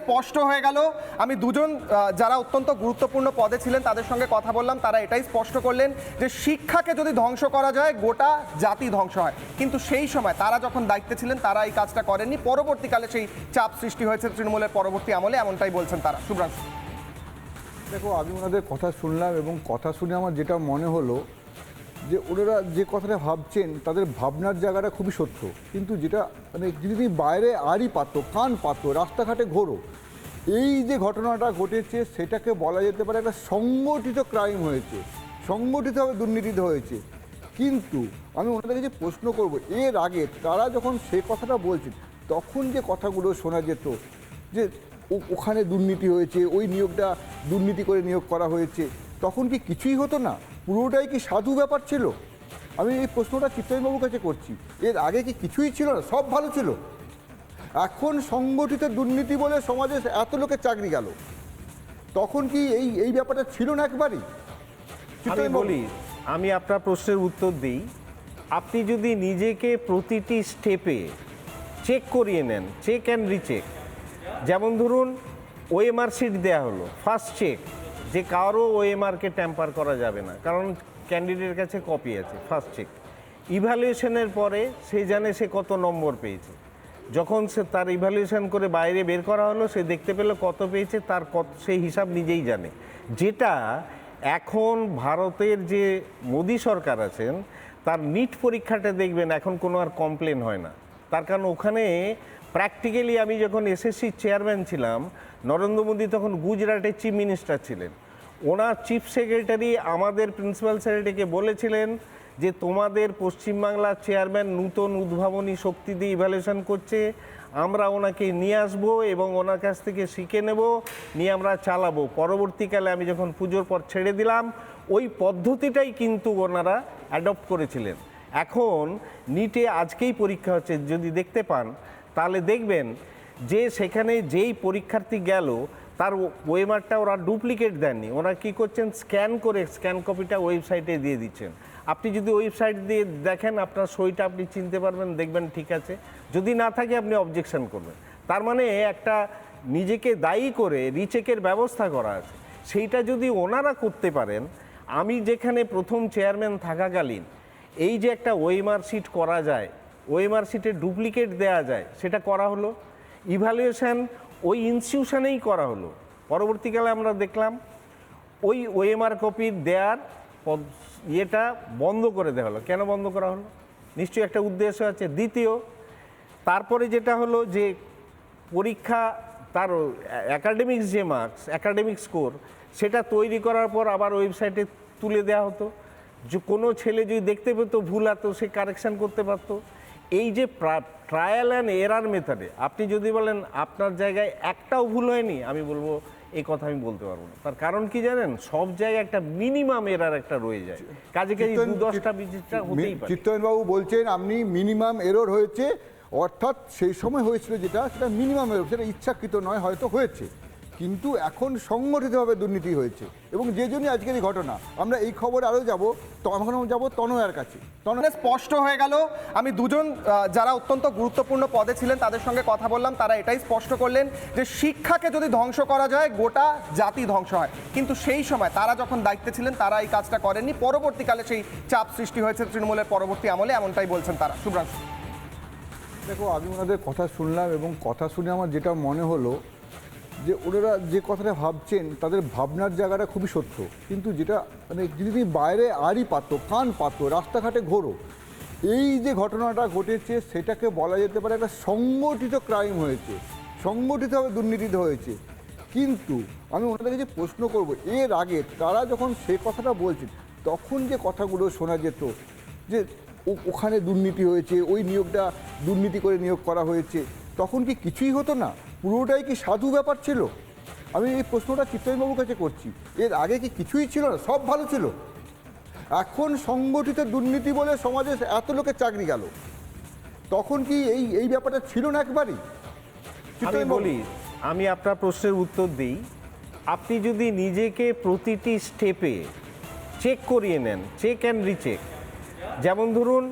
স্পষ্ট হয়ে গেল। আমি দুজন যারা অত্যন্ত গুরুত্বপূর্ণ পদে ছিলেন, তাদের সঙ্গে কথা বললাম, তারা এটাই স্পষ্ট করলেন যে শিক্ষাকে যদি ধ্বংস করা যায়, গোটা জাতি ধ্বংস হয়। কিন্তু সেই সময় তারা যখন দায়িত্বে ছিলেন, তারা এই কাজটা করেননি। পরবর্তীকালে সেই চাপ সৃষ্টি হয়েছে তৃণমূলের পরবর্তী আমলে, এমনটাই বলছেন তারা। শুভ্রাংশু। দেখো, আমি ওনাদের কথা শুনলাম এবং কথা শুনে আমার যেটা মনে হলো যে ওনারা যে কথাটা ভাবছেন, তাদের ভাবনার জায়গাটা খুবই সত্য। কিন্তু যেটা মানে যদি বাইরে আরই পাতো কান পাতো রাস্তাঘাটে ঘোরো, এই যে ঘটনাটা ঘটেছে, সেটাকে বলা যেতে পারে একটা সংগঠিত ক্রাইম হয়েছে, সংগঠিতভাবে দুর্নীতিতে হয়েছে। কিন্তু আমি ওনাদের কাছে প্রশ্ন করব, এর আগে তারা যখন সে কথাটা বলছেন, তখন যে কথাগুলো শোনা যেত, যে ওখানে দুর্নীতি হয়েছে, ওই নিয়োগটা দুর্নীতি করে নিয়োগ করা হয়েছে, তখন কি কিছুই হতো না? পুরোটাই কি সাধু ব্যাপার ছিল? আমি এই প্রশ্নটা চিত্তরবাবুর কাছে করছি। এর আগে কি কিছুই ছিল না? সব ভালো ছিল। এখন সংগঠিত দুর্নীতি বলে সমাজে এত লোকের চাকরি গেল। তখন কি এই এই ব্যাপারটা ছিল না একবারই? আমি বলি আমি আপনার প্রশ্নের উত্তর দিই। আপনি যদি নিজেকে প্রতিটি স্টেপে চেক করিয়ে নেন চেক অ্যান্ড রিচেক যেমন ধরুন ওএমআর শিট দেওয়া হলো ফার্স্ট চেক যে কারও ওএমআরকে ট্যাম্পার করা যাবে না। কারণ ক্যান্ডিডেটের কাছে কপি আছে ফার্স্ট চেক ইভ্যালুয়েশনের পরে সে জানে সে কত নম্বর পেয়েছে। যখন সে তার ইভ্যালুয়েশন করে বাইরে বের করা হলো, সে দেখতে পেল কত পেয়েছে, তার কত সেই হিসাব নিজেই জানে। যেটা এখন ভারতের যে মোদী সরকার আছেন, তার নিট পরীক্ষাটা দেখবেন, এখন কোনো আর কমপ্লেন হয় না। তার কারণ ওখানে প্র্যাকটিক্যালি আমি যখন এসএসসি চেয়ারম্যান ছিলাম, নরেন্দ্র মোদী তখন গুজরাটের চিফ মিনিস্টার ছিলেন। ওনার চিফ সেক্রেটারি আমাদের প্রিন্সিপাল সেক্রেটারিকে বলেছিলেন যে, তোমাদের পশ্চিমবাংলার চেয়ারম্যান নূতন উদ্ভাবনী শক্তি দিয়ে ইভ্যালুয়েশন করছে। আমরা ওনাকে নিয়ে আসব এবং ওনার কাছ থেকে শিখে নেব, নিয়ে আমরা চালাবো। পরবর্তীকালে আমি যখন পুজোর পর ছেড়ে দিলাম, ওই পদ্ধতিটাই কিন্তু ওনারা অ্যাডপ্ট করেছিলেন। এখন নিটে আজকেই পরীক্ষা হচ্ছে। যদি দেখতে পান তাহলে দেখবেন যে সেখানে যেই পরীক্ষার্থী গেল, তার ওয়েমারটা ওরা ডুপ্লিকেট দেননি। ওরা কি করছেন? স্ক্যান করে স্ক্যান কপিটা ওয়েবসাইটে দিয়ে দিচ্ছেন। আপনি যদি ওয়েবসাইট দিয়ে দেখেন, আপনার সইটা আপনি চিনতে পারবেন, দেখবেন ঠিক আছে। যদি না থাকে, আপনি অবজেকশন করবেন। তার মানে একটা নিজেকে দায়ী করে রিচেকের ব্যবস্থা করা আছে। সেইটা যদি ওনারা করতে পারেন, আমি যেখানে প্রথম চেয়ারম্যান থাকাকালীন, এই যে একটা ওয়েমার শিট করা যায় ওয়েমার শিটে ডুপ্লিকেট দেয়া যায়, সেটা করা হলো। ইভ্যালুয়েশন ওই ইনস্টিটিউশনেই করা হলো। পরবর্তীকালে আমরা দেখলাম, ওই ওএমআর কপির দেয়ার ইয়েটা বন্ধ করে দেওয়া হলো। কেন বন্ধ করা হলো? নিশ্চয়ই একটা উদ্দেশ্য আছে। দ্বিতীয়, তারপরে যেটা হলো যে পরীক্ষা তার অ্যাকাডেমিক্স যে মার্কস অ্যাকাডেমিক স্কোর সেটা তৈরি করার পর আবার ওয়েবসাইটে তুলে দেওয়া হতো। যে কোনো ছেলে যদি দেখতে পেতো ভুল হতো সে কারেকশান করতে পারতো। এই যে ট্রায়াল অ্যান্ড এরার মেথডে আপনি যদি বলেন আপনার জায়গায় একটাও ভুল হয়নি আমি বলব এই কথা আমি বলতে পারব না। তার কারণ কি জানেন? সব জায়গায় একটা মিনিমাম এরার একটা রয়ে যায়। কাজে কাজে দু দশটা বিজিটটা হতেই পারে। চিত্তনবাবু বলছেন আপনি মিনিমাম এরর হয়েছে অর্থাৎ সেই সময় হয়েছিল যেটা সেটা মিনিমাম এরর সেটা ইচ্ছাকৃত নয় হয়তো হয়েছে। কিন্তু এখন সংগঠিতভাবে দুর্নীতি হয়েছে। এবং যে জন্যই আজকের এই ঘটনা, আমরা এই খবর আরও যাব তখন যাব তনয়ার কাছে। তনয় স্পষ্ট হয়ে গেল, আমি দুজন যারা অত্যন্ত গুরুত্বপূর্ণ পদে ছিলেন, তাদের সঙ্গে কথা বললাম, তারা এটাই স্পষ্ট করলেন যে শিক্ষাকে যদি ধ্বংস করা যায়, গোটা জাতি ধ্বংস হয়। কিন্তু সেই সময় তারা যখন দায়িত্বে ছিলেন, তারা এই কাজটা করেননি। পরবর্তীকালে সেই চাপ সৃষ্টি হয়েছে তৃণমূলের পরবর্তী আমলে, এমনটাই বলছেন তারা। শুভ্রাংশু। দেখো, আমি ওনাদের কথা শুনলাম এবং কথা শুনে আমার যেটা মনে হলো যে ওনারা যে কথাটা ভাবছেন, তাদের ভাবনার জায়গাটা খুবই সত্য। কিন্তু যেটা মানে যদি তুমি বাইরে আরই পাতো কান পাতো, রাস্তাঘাটে ঘোরো, এই যে ঘটনাটা ঘটেছে, সেটাকে বলা যেতে পারে একটা সংগঠিত ক্রাইম হয়েছে, সংগঠিতভাবে দুর্নীতিতে হয়েছে। কিন্তু আমি ওনাদের কাছে প্রশ্ন করব, এর আগে তারা যখন সে কথাটা বলছেন, তখন যে কথাগুলো শোনা যেত, যে ওখানে দুর্নীতি হয়েছে, ওই নিয়োগটা দুর্নীতি করে নিয়োগ করা হয়েছে, তখন কি কিছুই হতো না? পুরোটাই কি সাধু ব্যাপার ছিল? আমি এই প্রশ্নটা চিত্তরঞ্জনবাবুর কাছে করছি। এর আগে কি কিছুই ছিল না সব ভালো ছিল। এখন সংগঠিত দুর্নীতি বলে সমাজে এত লোকের চাকরি গেল। তখন কি এই এই ব্যাপারটা ছিল না একবারই? আমি বলি আমি আপনার প্রশ্নের উত্তর দিই। আপনি যদি নিজেকে প্রতিটি স্টেপে চেক করিয়ে নেন চেক অ্যান্ড রিচেক যেমন ধরুন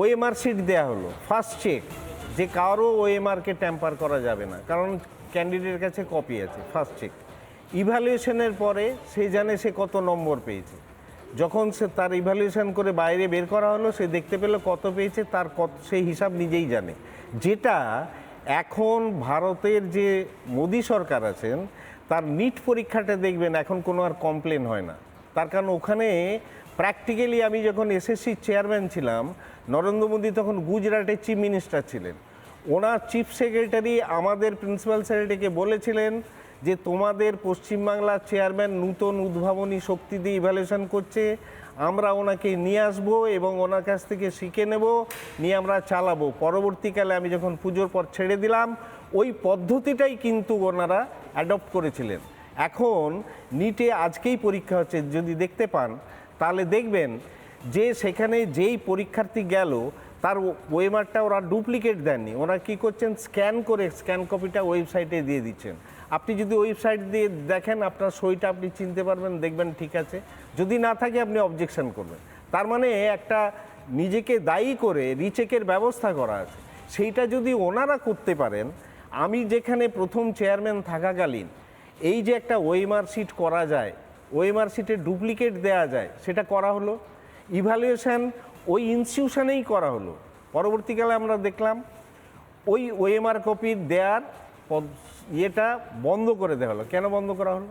ওএমআর শিট দেওয়া হলো ফার্স্ট চেক যে কারও ওএমআরকে ট্যাম্পার করা যাবে না। কারণ ক্যান্ডিডেটের কাছে কপি আছে ফার্স্ট চেক ইভ্যালুয়েশনের পরে সে জানে সে কত নম্বর পেয়েছে। যখন সে তার ইভ্যালুয়েশন করে বাইরে বের করা হলো, সে দেখতে পেল কত পেয়েছে, তার কত সেই হিসাব নিজেই জানে। যেটা এখন ভারতের যে মোদী সরকার আছেন, তার নিট পরীক্ষাটা দেখবেন, এখন কোনো আর কমপ্লেন হয় না। তার কারণ ওখানে প্র্যাকটিক্যালি আমি যখন এসএসসি চেয়ারম্যান ছিলাম, নরেন্দ্র মোদী তখন গুজরাটের চিফ মিনিস্টার ছিলেন। ওনার চিফ সেক্রেটারি আমাদের প্রিন্সিপাল সেক্রেটারিকে বলেছিলেন যে, তোমাদের পশ্চিমবাংলার চেয়ারম্যান নূতন উদ্ভাবনী শক্তি দিয়ে ইভ্যালুয়েশন করছে। আমরা ওনাকে নিয়ে আসব এবং ওনার কাছ থেকে শিখে নেব, নিয়ে আমরা চালাবো। পরবর্তীকালে আমি যখন পুজোর পর ছেড়ে দিলাম, ওই পদ্ধতিটাই কিন্তু ওনারা অ্যাডপ্ট করেছিলেন। এখন নিটে আজকেই পরীক্ষা হচ্ছে। যদি দেখতে পান তাহলে দেখবেন যে সেখানে যেই পরীক্ষার্থী গেল, তার ওয়েমারটা ওরা ডুপ্লিকেট দেননি। ওরা কি করছেন? স্ক্যান করে স্ক্যান কপিটা ওয়েবসাইটে দিয়ে দিচ্ছেন। আপনি যদি ওয়েবসাইট দিয়ে দেখেন, আপনার সইটা আপনি চিনতে পারবেন, দেখবেন ঠিক আছে। যদি না থাকে, আপনি অবজেকশন করবেন। তার মানে একটা নিজেকে দায়ী করে রিচেকের ব্যবস্থা করা আছে। সেইটা যদি ওনারা করতে পারেন, আমি যেখানে প্রথম চেয়ারম্যান থাকাকালীন, এই যে একটা ওয়েমার শিট করা যায় ওয়েমার শিটে ডুপ্লিকেট দেয়া যায়, সেটা করা হলো। ইভ্যালুয়েশন ওই ইনস্টিটিউশনেই করা হলো। পরবর্তীকালে আমরা দেখলাম, ওই ওএমআর কপির দেয়ার ইয়েটা বন্ধ করে দেওয়া হলো। কেন বন্ধ করা হলো?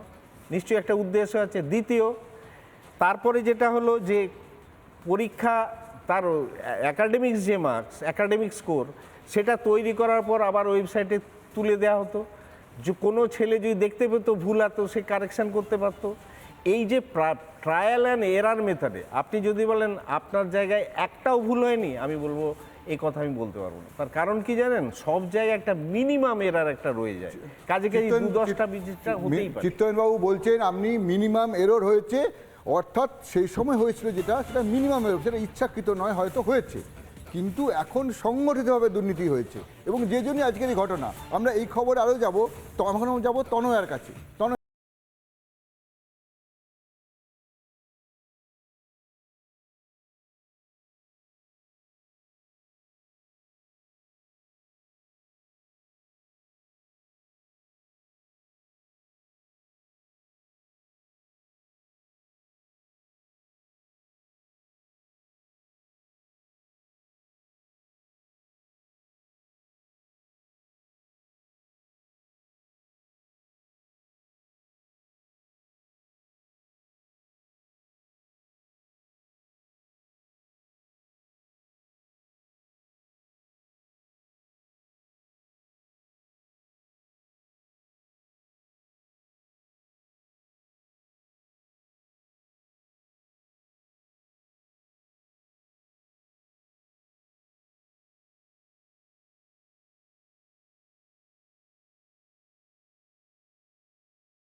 নিশ্চয়ই একটা উদ্দেশ্য আছে। দ্বিতীয়, তারপরে যেটা হলো যে পরীক্ষা তার অ্যাকাডেমিক্স যে মার্কস অ্যাকাডেমিক স্কোর সেটা তৈরি করার পর আবার ওয়েবসাইটে তুলে দেওয়া হতো। যে কোনো ছেলে যদি দেখতে পেতো ভুল আতো সে কারেকশান করতে পারতো। এই যে ট্রায়াল অ্যান্ড এরার মেথডে আপনি যদি বলেন আপনার জায়গায় একটাও ভুল হয়নি আমি বলব এই কথা আমি বলতে পারব না। তার কারণ কি জানেন? সব জায়গায় একটা মিনিমাম এরার একটা রয়ে যায়। কাজে কাজে দু দশটা বিশটা হতেই পারে। চিত্তনবাবু বলছেন আপনি মিনিমাম এরর হয়েছে অর্থাৎ সেই সময় হয়েছিল যেটা সেটা মিনিমাম এরর সেটা ইচ্ছাকৃত নয় হয়তো হয়েছে। কিন্তু এখন সংগঠিতভাবে দুর্নীতি হয়েছে। এবং যে জন্যই আজকের এই ঘটনা আমরা এই খবর আরও যাব তো এখন যাব তনয়ার কাছে। তনয়